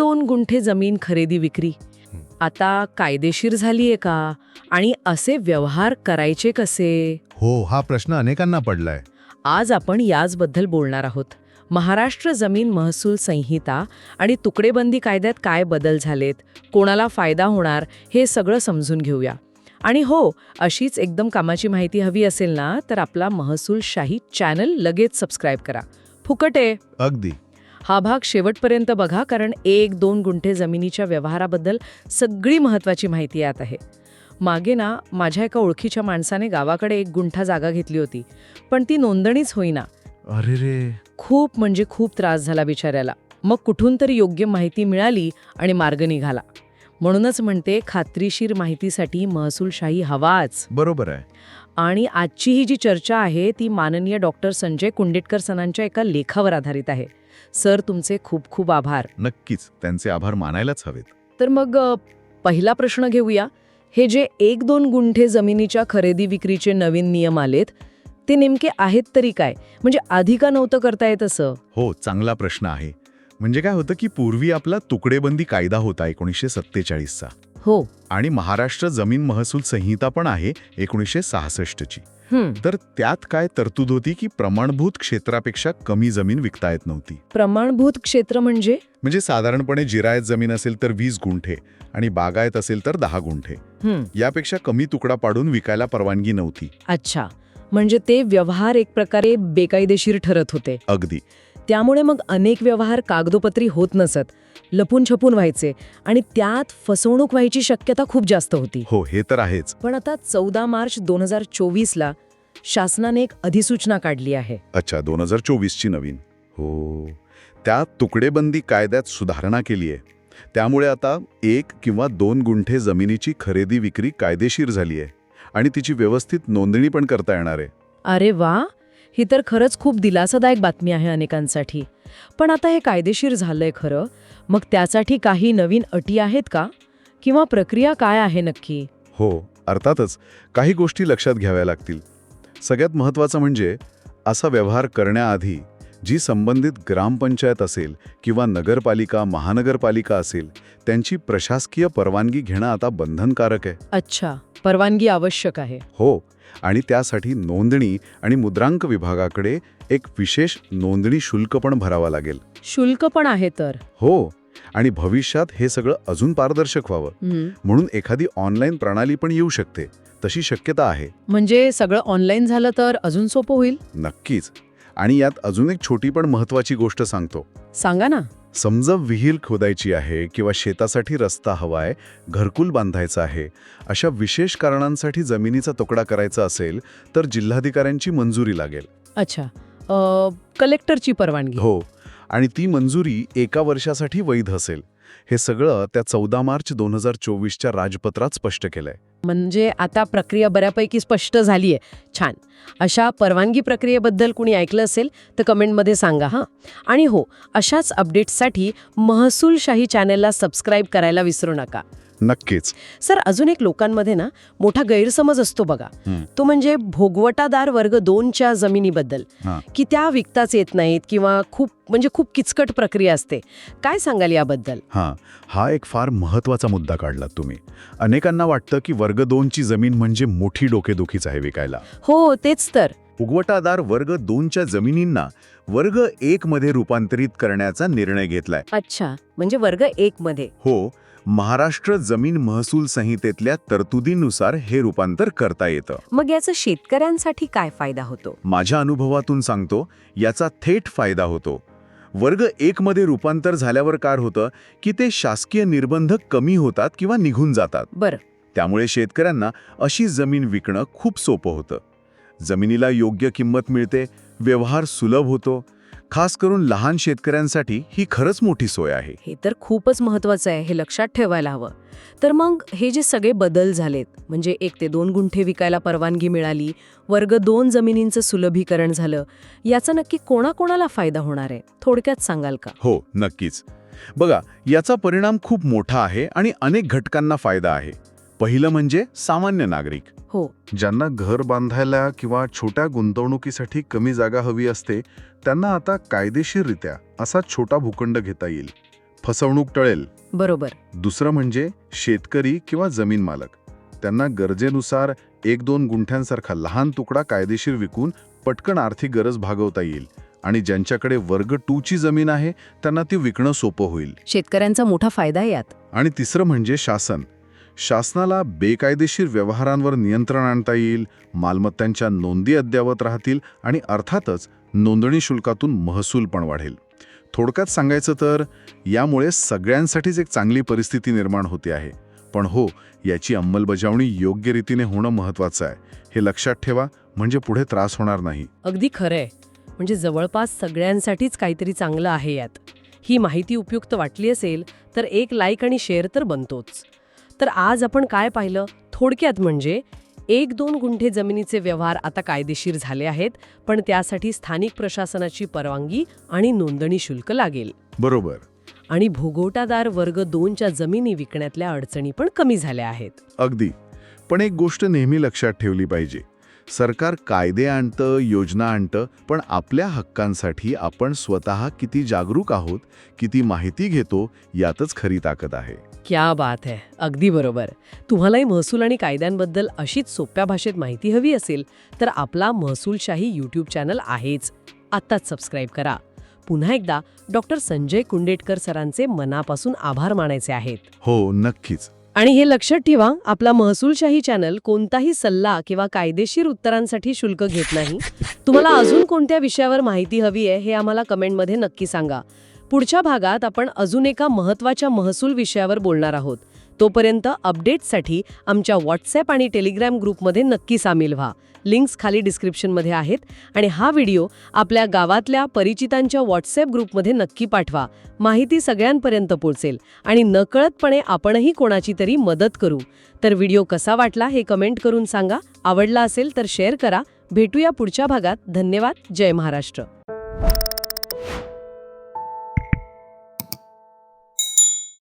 दोन गुंठे जमीन खरेदी विक्री. आता कायदेशीर झालीये का? आणि असे व्यवहार करायचे कसे? हो हा प्रश्न अनेकांना पडलाय. आज आपण याचबद्दल बोलणार आहोत. महाराष्ट्र जमीन महसूल संहिता आणि तुकडेबंदी कायद्यात काय बदल झालेत? कोणाला फायदा होणार? हे सगळं समजून घेऊया. आणि हो अशीच एकदम कामाची माहिती हवी असेल ना तर आपला महसूलशाही चॅनल लगेच सबस्क्राईब करा. फुकट अगदी. हा भाग शेवटपर्यंत बघा कारण एक दोन गुंठे जमिनीच्या व्यवहाराबद्दल सगळी महत्त्वाची माहिती यात आहे. मागे ना माझ्या एका ओळखीच्या माणसाने गावाकडे एक गुंठा जागा घेतली होती पण ती नोंदणीच होईना. अरे रे. खूप म्हणजे खूप त्रास झाला बिचाऱ्याला. मग कुठून तरी योग्य माहिती मिळाली आणि मार्ग निघाला. म्हणूनच म्हणते खात्रीशीर माहितीसाठी महसूलशाही हवाच. बरोबर आहे. आणि आजची ही जी चर्चा आहे ती माननीय डॉक्टर संजय कुंडेटकर सणांच्या एका लेखावर आधारित आहे. सर तुमचे खूप खूप आभार. नक्कीच त्यांचे आभार मानायलाच हवेत. तर मग अ, पहिला प्रश्न घेऊया. हे जे एक दोन गुंठे जमिनीच्या खरेदी विक्रीचे नवीन नियम आलेत ते नेमके आहेत तरी काय? म्हणजे आधी का नव्हतं करता येत असं? हो चांगला प्रश्न आहे. म्हणजे काय होतं की पूर्वी आपला तुकडेबंदी कायदा होता एकोणीसशे सत्तेचाळीसचा. हो. आणि महाराष्ट्र जमीन महसूल संहिता पण आहे एकोणीसशे सहासष्टची. तर त्यात काय तरतूद होती की प्रमाणभूत क्षेत्रापेक्षा कमी जमीन विकता येत नव्हती? प्रमाणभूत क्षेत्र म्हणजे? म्हणजे साधारणपणे जिरायत जमीन असेल तर वीस गुंठे आणि बागायत असेल तर दहा गुंठे. यापेक्षा कमी तुकडा पाडून विकायला परवानगी नव्हती. अच्छा. म्हणजे ते व्यवहार एक प्रकारे बेकायदेशीर ठरत होते. अगदी. त्यामुळे मग अनेक व्यवहार कागदोपत्री होत नसत. लपून छपून व्हायचे आणि त्यात फसवणूक व्हायची शक्यता खूप जास्त होती. हो हे तर आहेच. पण आता चौदा मार्च दोन हजार चोवीसला शासनाने एक अधिसूचना काढली आहे. अच्छा दोन हजार चोवीसची नवीन. हो. त्या तुकडेबंदी कायद्यात सुधारणा केली आहे. त्यामुळे आता एक किंवा दोन गुंठे जमिनीची खरेदी विक्री कायदेशीर झाली आहे. आणि तिची व्यवस्थित नोंदणी पण करता येणार आहे. अरे वा! ही तर खरंच खूप दिलासादायक बातमी आहे अनेकांसाठी. पण आता हे कायदेशीर झालंय खरं. मग त्यासाठी काही नवीन अटी आहेत का? किंवा प्रक्रिया काय आहे नक्की? हो अर्थातच काही गोष्टी लक्षात घ्याव्या लागतील. सगळ्यात महत्त्वाचं म्हणजे असा व्यवहार करण्याआधी जी संबंधित ग्रामपंचायत असेल किंवा नगरपालिका महानगरपालिका असेल त्यांची प्रशासकीय परवानगी घेणं आता बंधनकारक आहे. अच्छा परवानगी आवश्यक आहे. हो आणि त्यासाठी नोंदणी आणि मुद्रांक विभागाकडे एक विशेष नोंदणी शुल्क पण भरावा लागेल. शुल्क पण आहे तर? हो आणि भविष्यात हे सगळं अजून पारदर्शक व्हावं. म्हणून एखादी ऑनलाईन प्रणाली पण येऊ शकते. तशी शक्यता आहे. म्हणजे सगळं ऑनलाईन झालं तर अजून सोपं होईल? नक्कीच. आणि यात अजून एक छोटी पण महत्वाची गोष्ट सांगतो. सांगा ना. समजा विहीर खोदायची आहे किंवा शेतासाठी रस्ता हवाय घरकुल बांधायचं आहे अशा विशेष कारणांसाठी जमिनीचा तुकडा करायचा असेल तर जिल्हाधिकाऱ्यांची मंजुरी लागेल. अच्छा. अ, कलेक्टरची परवानगी. हो. आणि ती मंजुरी एका वर्षासाठी वैध असेल. हे सगळं त्या चौदा मार्च दोन हजार चोवीसच्या राजपत्रात स्पष्ट केलंय. म्हणजे आता प्रक्रिया बऱ्यापैकी स्पष्ट झाली आहे छान. अशा परवानगी प्रक्रियेबद्दल कुणी ऐकलं असेल तर कमेंटमध्ये सांगा हां. आणि हो अशाच अपडेट्ससाठी महसूलशाही चॅनेलला सबस्क्राईब करायला विसरू नका. नक्कीच. सर अजून एक लोकांमध्ये ना मोठा गैरसमज असतो बघा. तो म्हणजे भोगवटादार वर्ग दोनच्या जमिनीबद्दल. की त्या विकताच येत नाहीत किंवा खूप म्हणजे खूप किचकट प्रक्रिया असते. काय सांगाल याबद्दल? हां. हा एक फार महत्त्वाचा मुद्दा काढलात तुम्ही. अनेकांना वाटतं की वर्ग दोनची जमीन म्हणजे मोठी डोकेदुखीच आहे विकायला. हो तेच तर. उगवटादार वर्ग दोनच्या जमिनींना वर्ग एक मध्ये रूपांतरित करण्याचा निर्णय घेतलाय. अच्छा. म्हणजे वर्ग एक मध्ये हो. महाराष्ट्र जमीन महसूल संहितेतल्या तरतुदीनुसार हे रूपांतर करता येतं. मग याचा शेतकऱ्यांसाठी काय फायदा होतो? माझ्या अनुभवातून सांगतो याचा थेट फायदा होतो. वर्ग एक मध्ये रूपांतर झाल्यावर काय होतं की ते शासकीय निर्बंध कमी होतात किंवा निघून जातात. बरं. त्यामुळे शेतकऱ्यांना अशी जमीन विकणं खूप सोपं होतं. जमिनीला योग्य किंमत मिळते व्यवहार सुलभ होतो खास करून लहान शेतकऱ्यांसाठी ही खरंच मोठी सोय आहे. हे तर खूपच महत्वाचं आहे हे लक्षात ठेवायला हवं. तर मग हे जे सगळे बदल झालेत म्हणजे एक ते दोन गुंठे विकायला परवानगी मिळाली वर्ग दोन जमिनींचं सुलभीकरण झालं याचा नक्की कोणाकोणाला फायदा होणार आहे थोडक्यात सांगाल का? हो नक्कीच. बघा याचा परिणाम खूप मोठा आहे आणि अनेक घटकांना फायदा आहे. पहिलं म्हणजे सामान्य नागरिक. हो. ज्यांना घर बांधायला किंवा छोट्या गुंतवणुकीसाठी कमी जागा हवी असते त्यांना आता कायदेशीररित्या असा छोटा भूखंड घेता येईल. फसवणूक टळेल. बरोबर. दुसरं म्हणजे शेतकरी किंवा जमीन मालक. त्यांना गरजेनुसार एक दोन गुंठ्यांसारखा लहान तुकडा कायदेशीर विकून पटकन आर्थिक गरज भागवता येईल. आणि ज्यांच्याकडे वर्ग टू ची जमीन आहे त्यांना ती विकणं सोपं होईल. शेतकऱ्यांचा मोठा फायदा यात. आणि तिसरं म्हणजे शासन. शासनाला बेकायदेशीर व्यवहारांवर नियंत्रण आणता येईल मालमत्तांच्या नोंदी अद्यावत राहतील आणि अर्थातच नोंदणी शुल्कातून महसूल पण वाढेल. थोडक्यात सांगायचं तर यामुळे सगळ्यांसाठीच एक चांगली परिस्थिती निर्माण होते आहे. पण हो याची अंमलबजावणी योग्य रीतीने होणं महत्त्वाचं आहे. हे लक्षात ठेवा म्हणजे पुढे त्रास होणार नाही. अगदी खरंय. म्हणजे जवळपास सगळ्यांसाठीच काहीतरी चांगलं आहे यात. ही माहिती उपयुक्त वाटली असेल तर एक लाईक आणि शेअर तर बनतोच. तर आज आपण काय पाहिलं? थोडक्यात म्हणजे एक दोन गुंठे जमिनीचे व्यवहार आता कायदेशीर झाले आहेत पण त्यासाठी स्थानिक प्रशासनाची परवानगी आणि नोंदणी शुल्क लागेल. बरोबर. आणि भोगवटादार वर्ग दोनच्या जमिनी विकण्यातल्या अडचणी पण कमी झाल्या आहेत. अगदी. पण एक गोष्ट नेहमी लक्षात ठेवली पाहिजे. सरकार कायदे आणतं योजना आणतं पण आपल्या हक्कांसाठी आपण स्वतः किती जागरूक आहोत किती माहिती घेतो यातच खरी ताकद आहे. क्या बात है. अगदी बरोबर. तुम्हालाही महसूल आणि कायद्यांबद्दल अशीच सोप्या भाषेत माहिती हवी असेल तर आपला महसूलशाही यूट्यूब चॅनल आहेच. आत्ताच सबस्क्राईब करा. पुन्हा एकदा डॉक्टर संजय कुंडेटकर सरांचे मनापासून आभार मानायचे आहेत. हो नक्कीच. आणि हे लक्षात ठेवा आपला महसूलशाही चॅनल कोणताही सल्ला किंवा कायदेशीर उत्तरांसाठी शुल्क घेत नाही. तुम्हाला अजून कोणत्या विषयावर माहिती हवी आहे हे आम्हाला कमेंटमध्ये नक्की सांगा. पुढच्या भागात आपण अजून एका महत्त्वाच्या महसूल विषयावर बोलणार आहोत. तोपर्यंत अपडेट्ससाठी आमच्या व्हॉट्सॲप आणि टेलिग्राम ग्रुपमध्ये नक्की सामील व्हा. लिंक्स खाली डिस्क्रिप्शनमध्ये आहेत आणि हा व्हिडिओ आपल्या गावातल्या परिचितांच्या व्हॉट्सॲप ग्रुपमध्ये नक्की पाठवा. माहिती सगळ्यांपर्यंत पोहोचेल आणि नकळतपणे आपणही कोणाची तरी मदत करू. तर व्हिडिओ कसा वाटला हे कमेंट करून सांगा. आवडला असेल तर शेअर करा. भेटूया पुढच्या भागात. धन्यवाद. जय महाराष्ट्र.